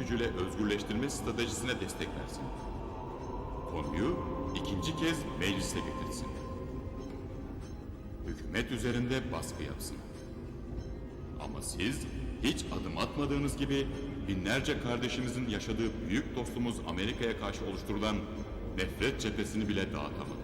gücüyle özgürleştirme stratejisine destek versin. Konuyu ikinci kez meclise getirsin. Hükümet üzerinde baskı yapsın. Ama siz hiç adım atmadığınız gibi binlerce kardeşimizin yaşadığı büyük dostumuz Amerika'ya karşı oluşturulan nefret cephesini bile dağıtamadınız.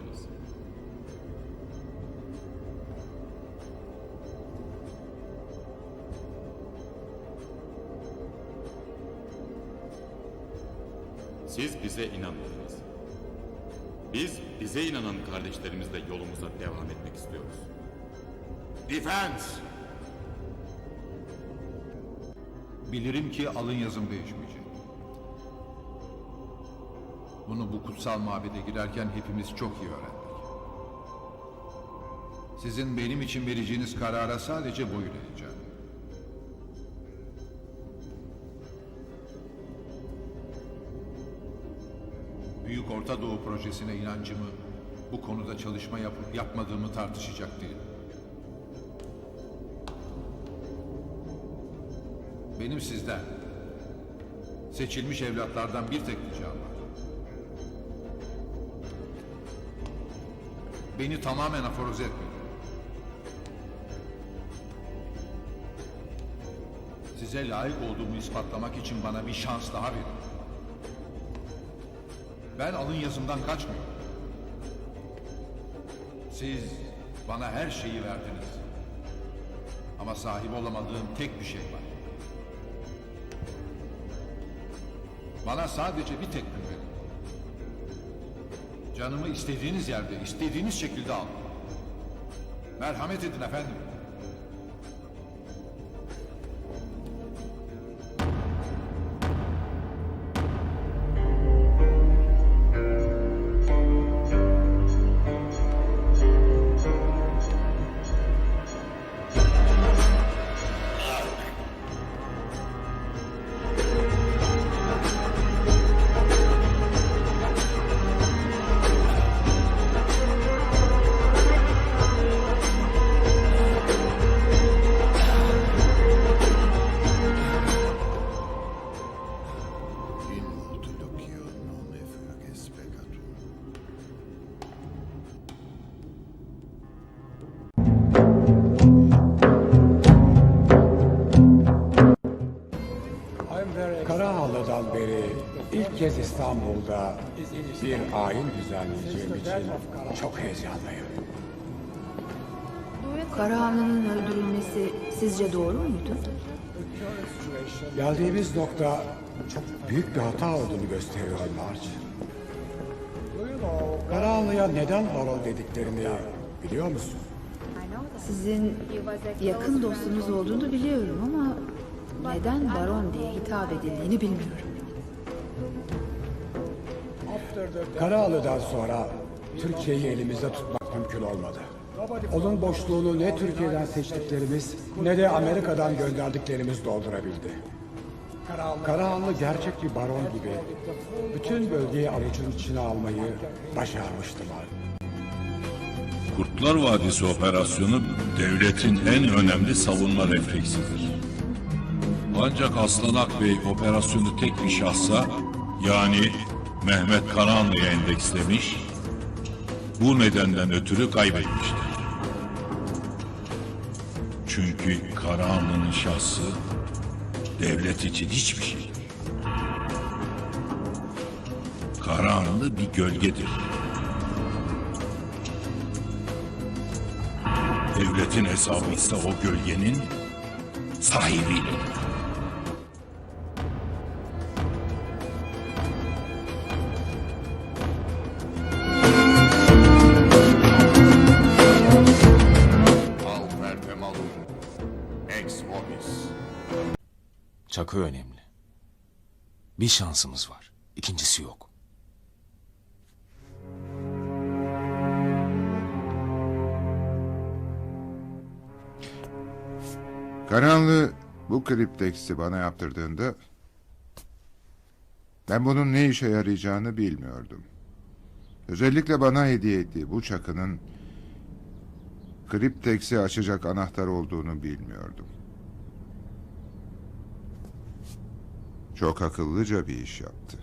Siz bize inanmadınız. Biz bize inanan kardeşlerimizle yolumuza devam etmek istiyoruz. Defense! Bilirim ki alın yazım değişmeyecek. Bunu bu kutsal mabede girerken hepimiz çok iyi öğrendik. Sizin benim için vereceğiniz karara sadece boyun eğeceğim. Büyük Orta Doğu projesine inancımı, bu konuda çalışma yapıp yapmadığımı tartışacak değilim. Benim sizden, seçilmiş evlatlardan bir tek ricam var. Beni tamamen aforoz etmeyin. Size layık olduğumu ispatlamak için bana bir şans daha verin. Ben alın yazımdan kaçmıyorum. Siz bana her şeyi verdiniz. Ama sahip olamadığım tek bir şey var. Bana sadece bir tek gün verin. Canımı istediğiniz yerde, istediğiniz şekilde alın. Merhamet edin efendim. Karahanlı'dan beri ilk kez İstanbul'da bir ayin düzenleyeceğim için çok heyecanlıyım. Karahanlı'nın öldürülmesi sizce doğru muydu? Geldiğimiz nokta çok büyük bir hata olduğunu gösteriyor March. Karahanlı'ya neden baron dediklerini biliyor musun? Sizin yakın dostunuz olduğunu biliyorum ama neden baron diye hitap edildiğini bilmiyorum. Karahanlı'dan sonra Türkiye'yi elimizde tutmak mümkün olmadı. Onun boşluğunu ne Türkiye'den seçtiklerimiz ne de Amerika'dan gönderdiklerimiz doldurabildi. Karahanlı gerçek bir baron gibi bütün bölgeyi avucun içine almayı başarmıştılar. Kurtlar Vadisi operasyonu devletin en önemli savunma refleksidir. Ancak Aslan Akbey operasyonu tek bir şahsa yani Mehmet Karahanlı'ya endekslemiş, bu nedenden ötürü kaybetmiştir. Çünkü Karahanlı'nın şahsı devlet için hiçbir şeydir. Karahanlı bir gölgedir. Devletin hesabı ise o gölgenin sahibiyle. Çakı önemli. Bir şansımız var. İkincisi yok. Karanlı bu kripteksi bana yaptırdığında ben bunun ne işe yarayacağını bilmiyordum. Özellikle bana hediye ettiği bu çakının kripteksi açacak anahtar olduğunu bilmiyordum. Çok akıllıca bir iş yaptı.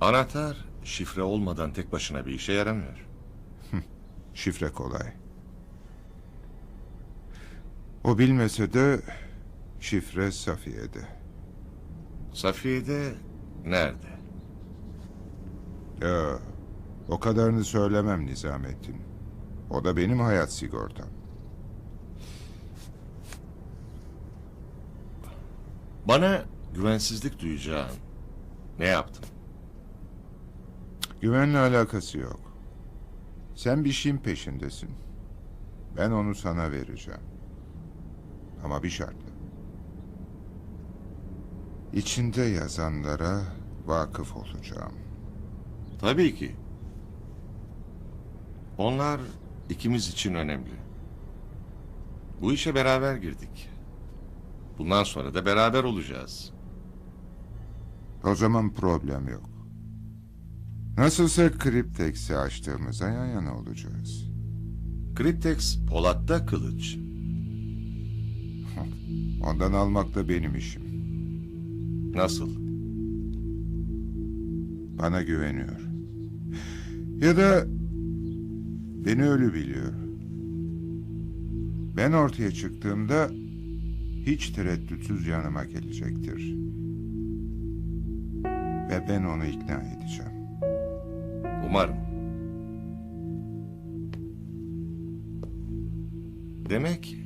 Anahtar şifre olmadan tek başına bir işe yaramıyor. Şifre kolay. O bilmese de şifre Safiye'de. Safiye'de nerede? Ya, o kadarını söylemem Nizamettin. O da benim hayat sigortam. Bana güvensizlik duyacağın ne yaptın? Güvenle alakası yok. Sen bir şeyin peşindesin. Ben onu sana vereceğim. Ama bir şartla. İçinde yazanlara vakıf olacağım. Tabii ki. Onlar ikimiz için önemli. Bu işe beraber girdik. Bundan sonra da beraber olacağız. O zaman problem yok. Nasılsa Kriptex'i açtığımızda yan yana olacağız. Cryptex Polat'ta kılıç. Ondan almak da benim işim. Nasıl? Bana güveniyor. Ya da beni ölü biliyor. Ben ortaya çıktığımda hiç tereddütsüz yanıma gelecektir. Ve ben onu ikna edeceğim. Umarım. Demek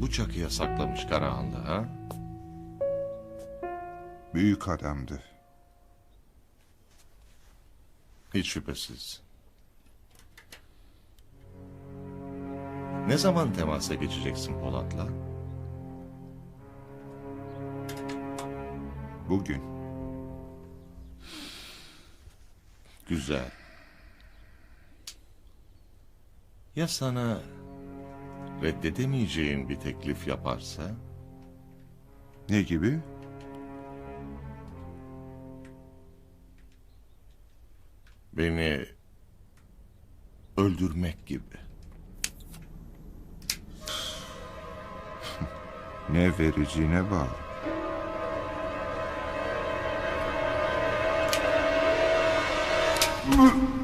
bu çakıya saklamış Karahan'da ha? Büyük adamdı. Hiç şüphesiz. Ne zaman temasa geçeceksin Polat'la? Bugün. Güzel. Ya sana reddedemeyeceğin bir teklif yaparsa? Ne gibi? Beni öldürmek gibi. Ne vereceğine bağlı. Mm-hmm.